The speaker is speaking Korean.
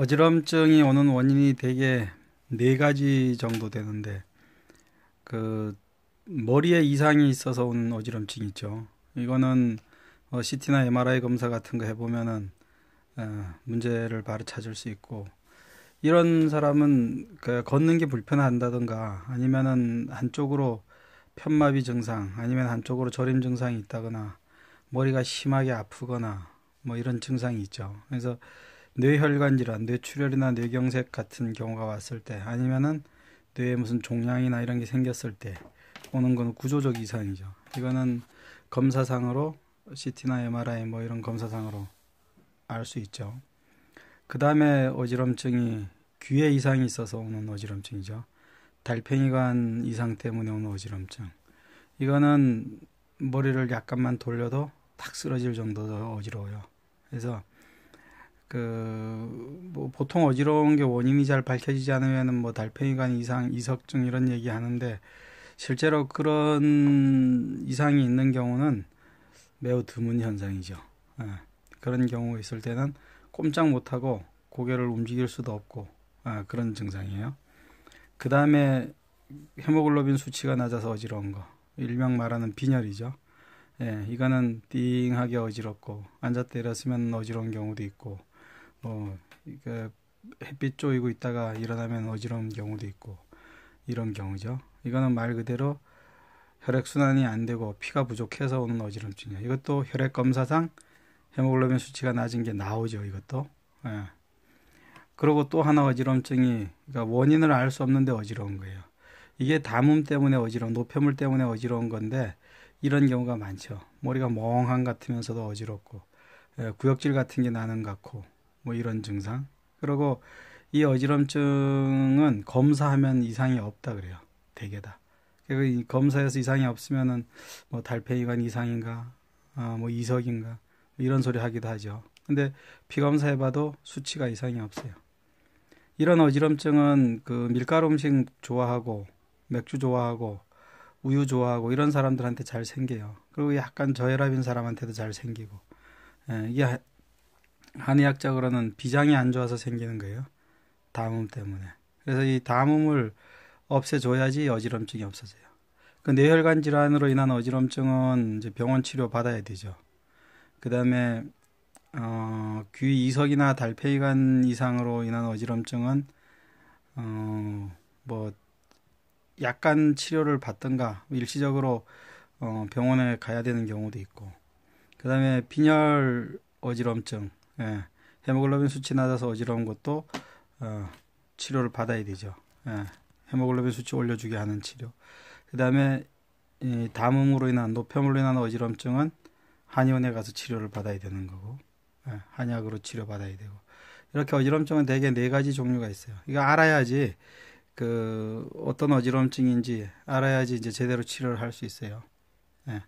어지럼증이 오는 원인이 대개 네 가지 정도 되는데 그 머리에 이상이 있어서 오는 어지럼증 있죠. 이거는 어, CT나 MRI 검사 같은 거 해보면은 어, 문제를 바로 찾을 수 있고 이런 사람은 그 걷는 게 불편한다든가 아니면은 한쪽으로 편마비 증상 아니면 한쪽으로 저림 증상이 있다거나 머리가 심하게 아프거나 뭐 이런 증상이 있죠. 그래서 뇌혈관 질환, 뇌출혈이나 뇌경색 같은 경우가 왔을 때 아니면은 뇌에 무슨 종양이나 이런 게 생겼을 때 오는 건 구조적 이상이죠. 이거는 검사상으로 CT나 MRI 뭐 이런 검사상으로 알 수 있죠. 그 다음에 어지럼증이 귀에 이상이 있어서 오는 어지럼증이죠. 달팽이관 이상 때문에 오는 어지럼증. 이거는 머리를 약간만 돌려도 탁 쓰러질 정도로 어지러워요. 그래서 그 뭐 보통 어지러운 게 원인이 잘 밝혀지지 않으면은 뭐 달팽이관 이상, 이석증 이런 얘기 하는데 실제로 그런 이상이 있는 경우는 매우 드문 현상이죠. 예. 그런 경우 있을 때는 꼼짝 못하고 고개를 움직일 수도 없고 아, 그런 증상이에요. 그 다음에 헤모글로빈 수치가 낮아서 어지러운 거, 일명 말하는 빈혈이죠. 예, 이거는 띵하게 어지럽고 앉았다 일어서면 어지러운 경우도 있고 뭐 이게 햇빛 쪼이고 있다가 일어나면 어지러운 경우도 있고 이런 경우죠. 이거는 말 그대로 혈액 순환이 안 되고 피가 부족해서 오는 어지럼증이에요. 이것도 혈액 검사상 헤모글로빈 수치가 낮은 게 나오죠. 이것도. 예. 그리고 또 하나 어지럼증이 그러니까 원인을 알 수 없는데 어지러운 거예요. 이게 담음 때문에 어지러운 노폐물 때문에 어지러운 건데 이런 경우가 많죠. 머리가 멍한 같으면서도 어지럽고 예, 구역질 같은 게 나는 것 같고 뭐 이런 증상. 그리고 이 어지럼증은 검사하면 이상이 없다 그래요. 대개 다. 그리고 이 검사에서 이상이 없으면은 뭐 달팽이관 이상인가, 아, 뭐 이석인가 뭐 이런 소리 하기도 하죠. 근데 피검사 해봐도 수치가 이상이 없어요. 이런 어지럼증은 그 밀가루 음식 좋아하고 맥주 좋아하고 우유 좋아하고 이런 사람들한테 잘 생겨요. 그리고 약간 저혈압인 사람한테도 잘 생기고 예, 이게 한의학적으로는 비장이 안 좋아서 생기는 거예요. 담음 때문에. 그래서 이 담음을 없애줘야지 어지럼증이 없어져요. 그 뇌혈관 질환으로 인한 어지럼증은 이제 병원 치료 받아야 되죠. 그 다음에 어, 귀 이석이나 달팽이관 이상으로 인한 어지럼증은 어, 뭐 약간 치료를 받든가 일시적으로 어, 병원에 가야 되는 경우도 있고 그 다음에 빈혈 어지럼증 예, 헤모글로빈 수치 낮아서 어지러운 것도 어, 치료를 받아야 되죠. 예, 헤모글로빈 수치 올려주게 하는 치료. 그 다음에 이 담음으로 인한 노폐물로 인한 어지럼증은 한의원에 가서 치료를 받아야 되는 거고 예, 한약으로 치료 받아야 되고 이렇게 어지럼증은 대개 네 가지 종류가 있어요. 이거 알아야지 그 어떤 어지럼증인지 알아야지 이제 제대로 치료를 할 수 있어요. 예.